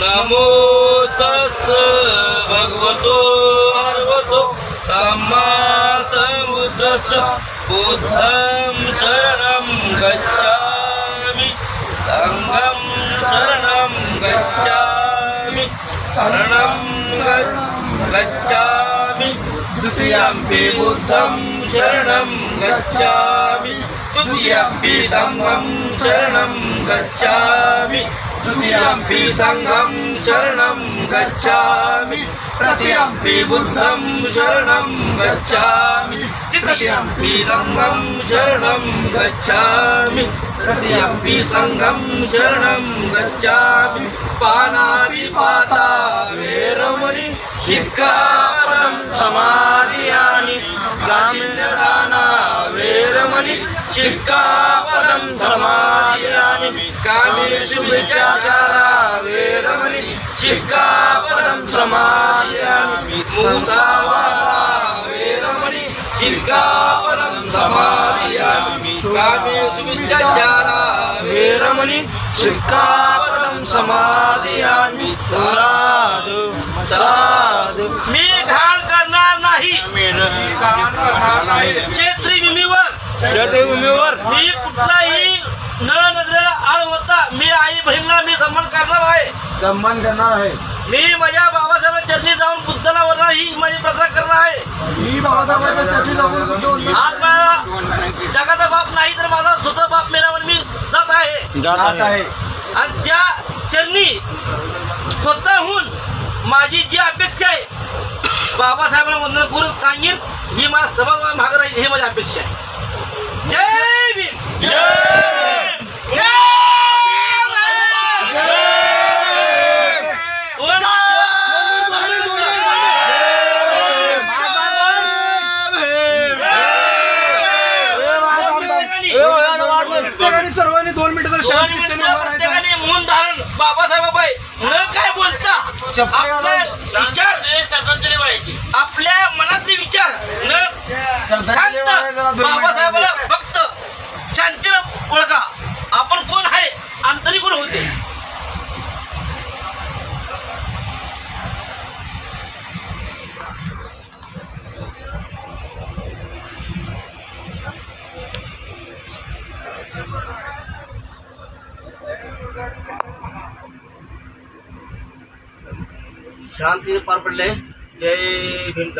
నమో తస్ భగవతో అర్వతో సమ్మా సముద్రస్ బుద్ధం శరణం గచ్చామి సంగం శరణం గచ్చామి శరణం గచ్చామి ద్వితీయం పి బుద్ధం శరణం गच्छामि द्वितीयम्पि सङ्गं शरणं गच्छामि द्वितीयम्पि सङ्गं शरणं गच्छामि तृतीयम्पि बुद्धं शरणं गच्छामि तृतीयम्पि सङ्गं शरणं गच्छामि तृतीयम्पि सङ्गं शरणं गच्छामि पानादिपाता वेरमणि शिक्खापदं समादियानि ग्रामीणदाना वेरमणि शिक्खापदं समादियानि कामेषु वेरमणि मुसावादा वेरमणि शिक्खापदं समादियामि कामेषु वेरमणि शिक्खापदं समादियामि साधु साधु। मी घाण करणार नाही। चैत्री मी कुठलाही न नजरेला आळ होता मी आई बहिणीला मी सन्मान करणार आहे. सन्मान करणार आहे. मी माझ्या बाबासाहेबांच्या चरणी जाऊन बुद्धाला वरणार ही माझी प्रार्थना करणार आहे. मी बाबासाहेबांच्या जाऊन आज मला जगाचा बाप नाही तर माझा स्वतः बाप म्हणून मी जात आहे. जात आहे. आणि त्या चरणी स्वतःहून माझी जी अपेक्षा आहे बाबासाहेबांना वंदन करून सांगेन ही मला समाज मागं राहील ही माझी अपेक्षा आहे जय भीम जय प्रत्येकाने सर्वांनी दोन मिनिटं तर. प्रत्येकाने धारण. बाबासाहेब बाई न काय बोलता? आपल्या मनातले विचार न शांत. दोन मिनिटं बाबासाहेबाला फक्त शांतीनं ओळखा आपण कोण आहे आणि तरी कोण होते शांतीने पार पडले. जय भीम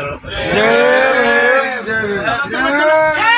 जय भीम, जय भीम.